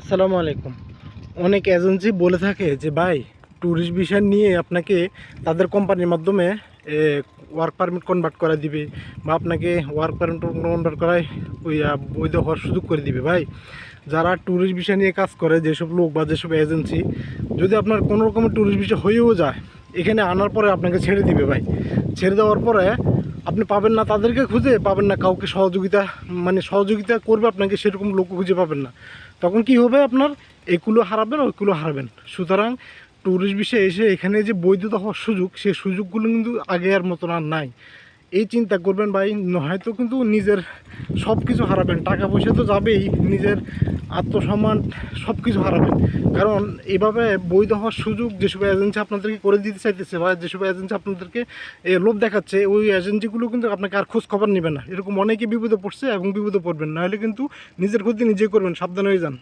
আসসালামু আলাইকুম। অনেক এজেন্সি বলে থাকে যে, ভাই ট্যুরিস্ট ভিসা নিয়ে আপনাকে তাদের কোম্পানির মাধ্যমে ওয়ার্ক পারমিট কনভার্ট করে দিবে বা আপনাকে ওয়ার্ক পারমিট কনভার্ট করায় ওই বৈধ হওয়ার সুযোগ করে দিবে। ভাই, যারা ট্যুরিস্ট ভিসা নিয়ে কাজ করে, যেসব লোক বা যেসব এজেন্সি, যদি আপনার কোনো রকমের ট্যুরিস্ট ভিসা হয়েও যায়, এখানে আনার পরে আপনাকে ছেড়ে দিবে ভাই। ছেড়ে দেওয়ার পরে আপনি পাবেন না তাদেরকে খুঁজে, পাবেন না কাউকে সহযোগিতা মানে সহযোগিতা করবে আপনাকে সেরকম লোক খুঁজে পাবেন না। তখন কি হবে আপনার? এগুলো হারাবেন ওইগুলো হারাবেন। সুতরাং ট্যুরিস্ট বিষয়ে এসে এখানে যে বৈধতা হওয়ার সুযোগ সেই সুযোগগুলো কিন্তু আগে আর মতন আর নাই। এই চিন্তা করবেন ভাই হয়তো কিন্তু নিজের সব কিছু হারাবেন। টাকা পয়সা তো যাবেই, নিজের আত্মসম্মান সব কিছু হারাবেন। কারণ এভাবে বৈধ হওয়ার সুযোগ যেসব এজেন্সি আপনাদেরকে করে দিতে চাইতেছে বা যেসব এজেন্সি আপনাদেরকে লোভ দেখাচ্ছে, ওই এজেন্সিগুলো কিন্তু আপনাকে আর খোঁজ খবর নেবে না। এরকম অনেকে বিপদে পড়ছে এবং বিপদে পড়বেন। নাহলে কিন্তু নিজের ক্ষতি নিজে করবেন, সাবধান হয়ে যান।